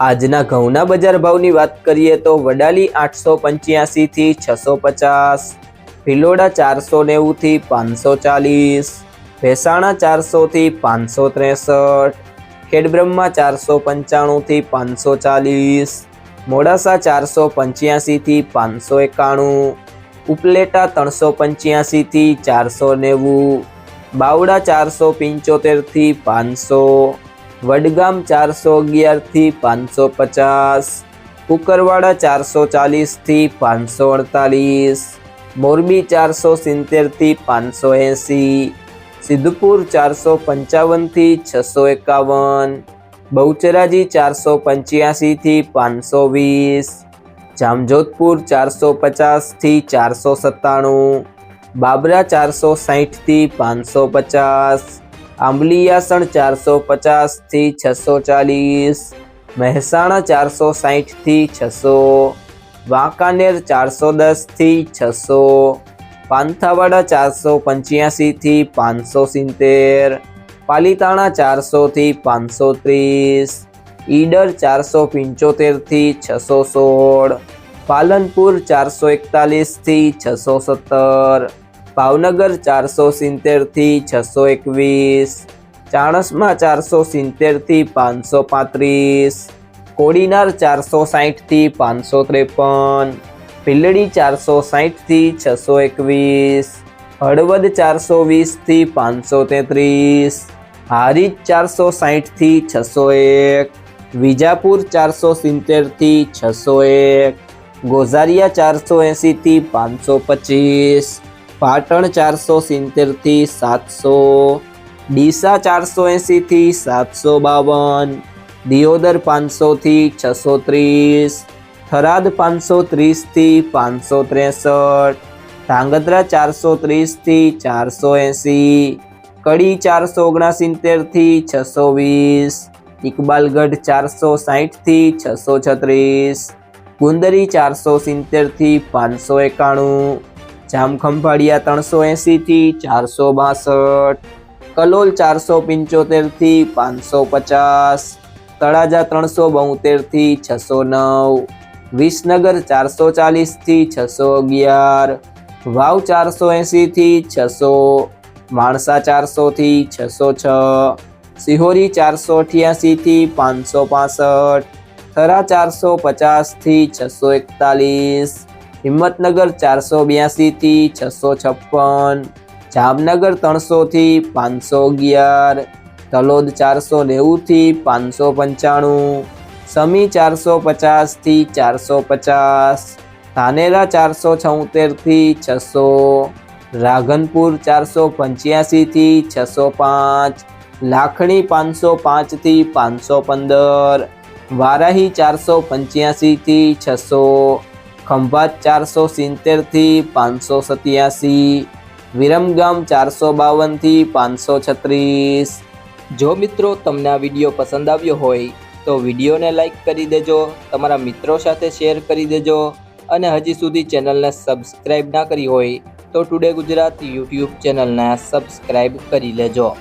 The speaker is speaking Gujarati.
આજના ઘઉંના બજાર ભાવની વાત કરીએ તો વડાલી આઠસો પંચ્યાસીથી છસો પચાસ, ભિલોડા ચારસો નેવુંથી પાંચસો ચાલીસ, ભેસાણા ચારસોથી પાંચસો ત્રેસઠ, ખેડબ્રહ્મા ચારસો પંચાણુંથી પાંચસો ચાલીસ, મોડાસા ચારસો પંચ્યાસીથી પાંચસો એકાણું, ઉપલેટા ત્રણસો પંચ્યાસીથી ચારસો નેવું બાવડા ચારસો પંચોતેરથી પાંચસો વડગામ ચારસો અગિયારથી પાંચસો પચાસ. કુકરવાડા ચારસો ચાલીસથી પાંચસો અડતાલીસ. મોરબી ચારસો સિત્તેરથી પાંચસો એંસી. સિદ્ધપુર ચારસો પંચાવનથી છસો એકાવન. બહુચરાજી ચારસો પંચ્યાસીથી પાંચસો વીસ. જામજોધપુર ચારસો પચાસથી ચારસો સત્તાણું. બાબરા ચારસો સાહીઠથી પાંચસો પચાસ. આંબલીયાસણ ચારસો પચાસથી છસો ચાલીસ, મહેસાણા ચારસો સાહીઠથી છસો, વાંકાનેર ચારસો દસથી છસો, પાંથાવાડા ચારસો પંચ્યાસીથી પાંચસો સિત્તેર, પાલીતાણા ચારસોથી પાંચસો ત્રીસ, ઈડર ચારસો પંચોતેરથી છસો સોળ, પાલનપુર ચારસો એકતાલીસથી છસો સત્તર ભાવનગર ચારસો સિત્તેરથી છસો એકવીસ, ચાણસમાં ચારસો સિત્તેરથી પાંચસો પાંત્રીસ, કોડીનાર ચારસો સાહીઠથી પાંચસો ત્રેપન, ભીલડી ચારસો સાહીઠથી છસો એકવીસ, હળવદ ચારસો વીસથી પાંચસો તેત્રીસ, હારીજ ચારસો સાહીઠથી છસો એક, વિજાપુર ચારસો સિત્તેરથી છસો એક, ગોઝારિયા ચારસો એંસીથી પાંચસો પચીસ પાટણ ચારસો સિત્તેરથી સાતસો, ડીસા ચારસો એંસીથી સાતસો બાવન, દિયોદર પાંચસોથી છસો ત્રીસ, થરાદ પાંચસો ત્રીસથી પાંચસો ત્રેસઠ, ધાંગધ્રા ચારસો ત્રીસથી ચારસો એંસી કડી ચારસો ઓગણસિત્તેરથી છસો વીસ, ઇકબાલગઢ ચારસો સાહીઠથી છસો છત્રીસ, ગુંદરી ચારસો સિત્તેરથી પાંચસો એકાણું જામખંભાળિયા ત્રણસો એંસીથી ચારસો બાસઠ, કલોલ ચારસો પંચોતેરથી પાંચસો પચાસ, તળાજા ત્રણસો બોતેરથી છસો નવ, વિસનગર ચારસો ચાલીસથી છસો અગિયાર, વાવ ચારસો એંસીથી છસો, માણસા ચારસોથી છસો છ, સિહોરી ચારસો અઠ્યાસીથી પાંચસો પાસઠ, થરા ચારસો પચાસથી છસો એકતાલીસ હિંમતનગર ચારસો બ્યાસીથી છસો છપ્પન, જામનગર ત્રણસોથી પાંચસો અગિયાર, તલોદ ચારસો નેવુંથી પાંચસો પંચાણું, સમી ચારસો પચાસથી ચારસો પચાસ, ધાનેરા ચારસો છોતેરથી છસો રાઘનપુર ચારસો પંચ્યાસીથી છસો પાંચ, લાખણી પાંચસો પાંચથી પાંચસો પંદર, વારાહી ચારસો પંચ્યાસીથી છસો ખંભાત ચારસો સિત્તેરથી પાંચસો સત્યાસી વિરમગામ ચારસો બાવનથી પાંચસો છત્રીસ. જો મિત્રો તમને આ વીડિયો પસંદ આવ્યો હોય, તો વિડીયોને લાઈક કરી દેજો, તમારા મિત્રો સાથે શેર કરી દેજો, અને હજી સુધી ચેનલને સબસ્ક્રાઈબ ના કરી હોય, તો ટુડે ગુજરાત યુટ્યુબ ચેનલને સબસ્ક્રાઈબ કરી લેજો.